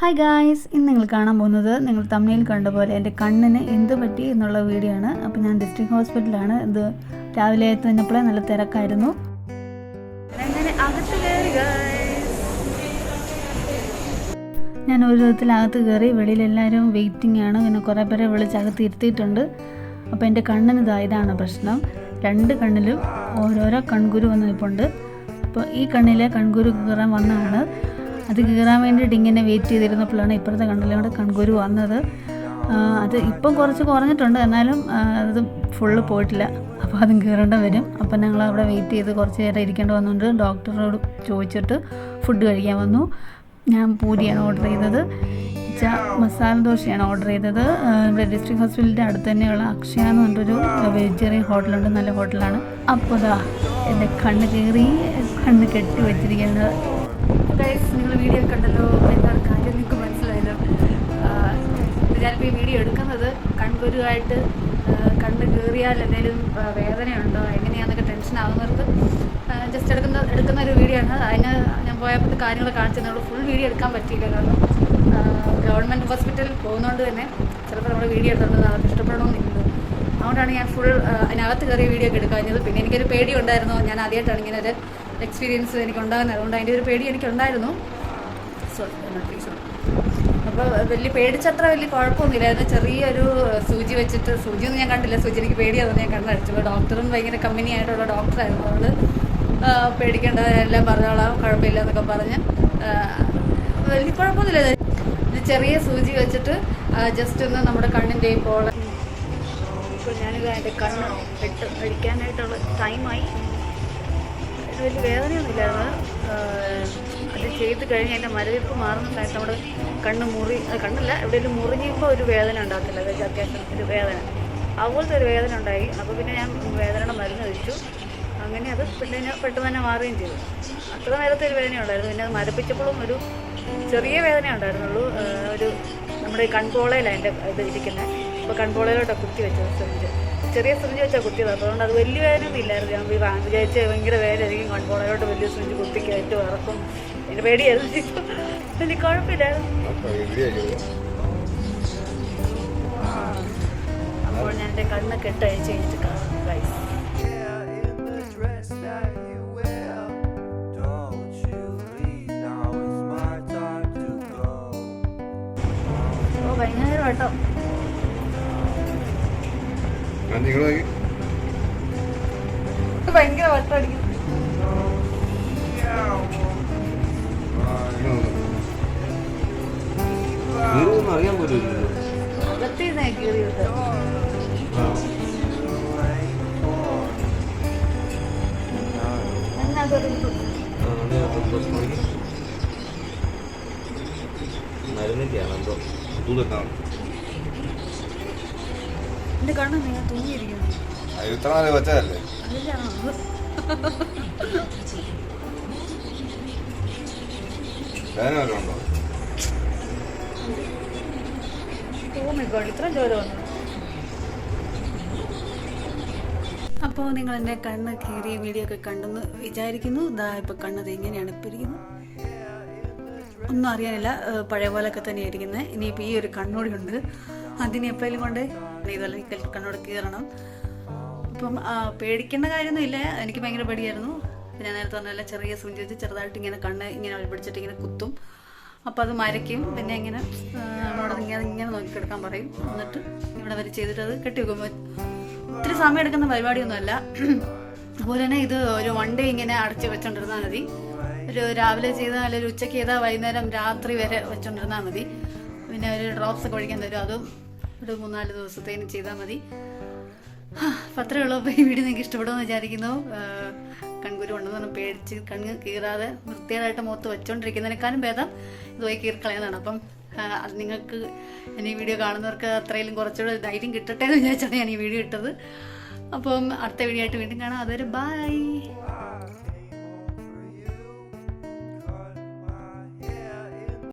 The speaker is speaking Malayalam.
ഹായ് ഗായ്സ് ഇന്ന് നിങ്ങൾ കാണാൻ പോകുന്നത് നിങ്ങൾ തമിഴിൽ കണ്ട പോലെ എന്റെ കണ്ണിന് എന്ത് പറ്റി എന്നുള്ള വീഡിയോ ആണ്. അപ്പോൾ ഞാൻ ഡിസ്ട്രിക്ട് ഹോസ്പിറ്റലാണ് ഇത് രാവിലെ എത്തുന്നപ്പോഴേ നല്ല തിരക്കായിരുന്നു. അങ്ങനെ അകത്ത് കയറി ഞാൻ ഒരു വിധത്തിൽ അകത്ത് കയറി വെളിയിലെല്ലാവരും വെയിറ്റിംഗ് ആണ്. ഇങ്ങനെ കുറേ പേരെ വിളിച്ച് അകത്ത് ഇരുത്തിയിട്ടുണ്ട്. അപ്പോൾ എന്റെ കണ്ണിന് ഇതാ ഇതാണ് പ്രശ്നം. രണ്ട് കണ്ണിലും ഓരോരോ കൺകുരു വന്ന് നിൽപ്പുണ്ട്. അപ്പോൾ ഈ കണ്ണിലെ കൺകുരു കയറാൻ വന്നതാണ്. അത് കീറാൻ വേണ്ടിയിട്ട് ഇങ്ങനെ വെയിറ്റ് ചെയ്തിരുന്നപ്പോഴാണ് ഇപ്പോഴത്തെ കണ്ണിലൂടെ കൺകുരു വന്നത്. അത് ഇപ്പം കുറച്ച് കുറഞ്ഞിട്ടുണ്ട്. എന്നാലും അത് ഫുള്ള് പോയിട്ടില്ല. അപ്പോൾ അതും കീറേണ്ട വരും. അപ്പം ഞങ്ങൾ അവിടെ വെയിറ്റ് ചെയ്ത് കുറച്ച് നേരം ഇരിക്കേണ്ടി വന്നുകൊണ്ട് ഡോക്ടറോട് ചോദിച്ചിട്ട് ഫുഡ് കഴിക്കാൻ വന്നു. ഞാൻ പൂരിയാണ് ഓർഡർ ചെയ്തത്. ച മസാല ദോശയാണ് ഓർഡർ ചെയ്തത്. ഇവിടെ ഡിസ്ട്രിക്ട് ഹോസ്പിറ്റലിന്റെ അടുത്ത് തന്നെയുള്ള അക്ഷയ എന്ന് പറഞ്ഞൊരു വെജിറ്റേറിയൻ ഹോട്ടലുണ്ട് നല്ല ഹോട്ടലാണ് അപ്പോൾ ഇതാ എന്റെ കണ്ണ് കയറി കണ്ണ് കെട്ടി വെച്ചിരിക്കുന്നത് നിങ്ങൾ വീഡിയോ കണ്ടല്ലോ? എന്താണ് കാര്യം നിങ്ങൾക്ക് മനസ്സിലായല്ലോ. ഞാനിപ്പോൾ ഈ വീഡിയോ എടുക്കുന്നത് കൺകുരുവായിട്ട് കണ്ണ് കീറിയാൽ എന്തെങ്കിലും വേദനയുണ്ടോ എങ്ങനെയാണെന്നൊക്കെ ടെൻഷൻ ആകുന്നവർക്ക് ജസ്റ്റ് എടുക്കുന്ന എടുക്കുന്ന ഒരു വീഡിയോ ആണ്. അതിന് ഞാൻ പോയപ്പോൾ കാര്യങ്ങൾ നമ്മൾ ഫുൾ വീഡിയോ എടുക്കാൻ പറ്റിയില്ല കാരണം ഗവൺമെന്റ് ഹോസ്പിറ്റലിൽ പോകുന്നതുകൊണ്ട് തന്നെ ചിലപ്പോൾ നമ്മൾ വീഡിയോ എടുത്തുകൊണ്ട് അവർക്ക് ഇഷ്ടപ്പെടണമെന്നില്ലല്ലോ അതുകൊണ്ടാണ് ഞാൻ ഫുൾ അതിനകത്ത് കയറിയ വീഡിയോ ഒക്കെ എടുക്കാഞ്ഞത്. പിന്നെ എനിക്കൊരു പേടി ഉണ്ടായിരുന്നു ഞാൻ ആദ്യമായിട്ടാണ് ഇങ്ങനെ ഒരു എക്സ്പീരിയൻസ് എനിക്ക് ഉണ്ടാകുന്നത് അതുകൊണ്ട് അതിന്റെ ഒരു പേടി എനിക്കുണ്ടായിരുന്നു. സോറി അപ്പോൾ വലിയ പേടിച്ചത്ര വലിയ കുഴപ്പമൊന്നുമില്ലായിരുന്നു ചെറിയൊരു സൂചി വെച്ചിട്ട് സൂചി ഒന്നും ഞാൻ കണ്ടില്ല. സൂചി എനിക്ക് പേടിയായിരുന്നു ഞാൻ കണ്ടടിച്ചു ഡോക്ടറും ഭയങ്കര കമ്പനി ആയിട്ടുള്ള ഡോക്ടറായിരുന്നു. അവൾ പേടിക്കേണ്ട എല്ലാം പറഞ്ഞോളാം. കുഴപ്പമില്ല എന്നൊക്കെ പറഞ്ഞ്. വലിയ കുഴപ്പമൊന്നുമില്ല. ചെറിയ സൂചി വെച്ചിട്ട് ജസ്റ്റ് ഒന്ന് നമ്മുടെ കണ്ണിന്റെ ഇപ്പോൾ ഞാനിത് എന്റെ കണ്ണ് കഴിക്കാനായിട്ടുള്ള ടൈമായി ഇത് വലിയ വേദനയൊന്നുമില്ലായിരുന്നു. അത് ചെയ്ത് കഴിഞ്ഞ് അതിന്റെ മരവിപ്പ് മാറുന്നുണ്ടായിരുന്നു. നമ്മുടെ കണ്ണ് മുറി കണ്ണില്ല എവിടെയെങ്കിലും മുറിഞ്ഞിപ്പോൾ ഒരു വേദന ഉണ്ടാകത്തില്ല. അതായത് അത്യാവശ്യം ഒരു വേദന. അതുപോലത്തെ ഒരു വേദന ഉണ്ടായി. അപ്പോൾ പിന്നെ ഞാൻ വേദനയുടെ മരുന്ന് വെച്ചു അങ്ങനെ അത് പിന്നെ പെട്ടെന്ന് തന്നെ മാറുകയും ചെയ്തു. അത്ര നേരത്തെ ഒരു വേദന ഉണ്ടായിരുന്നു. പിന്നെ അത് മരപ്പിച്ചപ്പോഴും ഒരു ചെറിയ വേദന ഉണ്ടായിരുന്നുള്ളൂ. ഒരു നമ്മുടെ കൺപോളയിലാണ് എന്റെ ഇത് ഇരിക്കുന്നത്. അപ്പോൾ കൺപോളയിലോട്ടാണ് കുത്തി വെച്ചത്. സിറിഞ്ച് ചെറിയ സിറിഞ്ച് വെച്ചാൽ കുത്തിയത്. അപ്പോൾ അതുകൊണ്ട് അത് വലിയ വേദനയൊന്നും ഇല്ലായിരുന്നു. ഞാൻ വി- വിചാരിച്ച ഭയങ്കര വേദനയായിരിക്കും. കൺപോളയോട്ട് വലിയ സിറിഞ്ച് കുത്തി കയറ്റി ഇറക്കും എനിക്ക് പേടിയായിരുന്നു. വലിയ കുഴപ്പമില്ലായിരുന്നു. അപ്പോൾ ഞാൻ എന്റെ കണ്ണൊക്കെ ഇട്ട് അയച്ച് കഴിഞ്ഞിട്ട് കാണാം. ഗൈസ് in the നിങ്ങൾ ഭയങ്കര വട്ടം അടിക്കും. നീരൊന്നും അറിയാൻ പോലും മരുന്നിന്റെയാണ് എന്തോ? തൂതെത്താണ് കണ്ണ് നിങ്ങൾ തൂങ്ങിയിരിക്കുന്നു. ഇത്ര നാല് വെച്ചതല്ലേ? വേദന വല്ലതും ഉണ്ടോ? ജോലി വന്നു. അപ്പോൾ നിങ്ങൾ എന്റെ കണ്ണ് കീറിയ വീഡിയോ ഒക്കെ കണ്ടെന്ന് വിചാരിക്കുന്നു. ഇതാ ഇപ്പോൾ കണ്ണത് എങ്ങനെയാണ് ഇപ്പോൾ ഇരിക്കുന്നത് ഒന്നും അറിയാനില്ല പഴയ പോലൊക്കെ തന്നെ ഇരിക്കുന്നത് ഇനിയിപ്പോൾ ഈ ഒരു കണ്ണൂടി ഉണ്ട്. അതിനെ എപ്പോഴും കൊണ്ട് ഇതുപോലെ കണ്ണോട് കയറണം അപ്പം പേടിക്കേണ്ട കാര്യമൊന്നും ഇല്ല. എനിക്ക് ഭയങ്കര പേടിയായിരുന്നു. ഞാൻ നേരത്തെ പറഞ്ഞാൽ ചെറിയ സൂചി വെച്ച് ചെറുതായിട്ട് ഇങ്ങനെ കണ്ണ് ഇങ്ങനെ പിടിച്ചിട്ട് ഇങ്ങനെ കുത്തും. അപ്പോൾ അത് മരയ്ക്കും. പിന്നെ ഇങ്ങനെ നമ്മളോട് ഇങ്ങനെ ഇങ്ങനെ നോക്കിയെടുക്കാൻ പറയും. എന്നിട്ട് ഇവിടെ വരെ ചെയ്തിട്ട് അത് കെട്ടി വെക്കും. ഒത്തിരി സമയം എടുക്കുന്ന പരിപാടിയൊന്നുമല്ല. അതുപോലെ തന്നെ ഇത് ഒരു വൺ ഡേ ഇങ്ങനെ അടച്ച് വെച്ചോണ്ടിരുന്നാൽ മതി. ഒരു രാവിലെ ചെയ്താൽ അല്ലെങ്കിൽ ഉച്ചയ്ക്ക് ചെയ്താൽ വൈകുന്നേരം രാത്രി വരെ വെച്ചോണ്ടിരുന്നാൽ മതി. പിന്നെ ഒരു ഡ്രോപ്സ് ഒക്കെ ഒഴിക്കാൻ തരും. അതും ഒരു മൂന്നാൽ ദിവസത്തേന് ചെയ്താൽ മതി. അപ്പം ഉള്ളൂ. അപ്പോൾ ഈ വീഡിയോ നിങ്ങൾക്ക് ഇഷ്ടപ്പെടുമെന്ന് വിചാരിക്കുന്നു. കൺകുരു ഉണ്ടെന്ന് പറഞ്ഞാൽ പേടിച്ച് കണ്ണ് കീറാതെ വൃത്തിയായിട്ട് മുഖത്ത് വെച്ചോണ്ടിരിക്കുന്നതിനേക്കാളും ഭേദം ഇതുപോയി കീറിക്കളയുന്നതാണ്. അപ്പം അത് നിങ്ങൾക്ക് ഇനി വീഡിയോ കാണുന്നവർക്ക് അത്രയും കുറച്ചുകൂടെ ധൈര്യം കിട്ടട്ടെ എന്ന് വിചാരിച്ചാണ് ഞാൻ ഈ വീഡിയോ ഇട്ടത്. അപ്പം അടുത്ത വീഡിയോ ആയിട്ട് വീണ്ടും കാണാം. അതൊരു ബൈ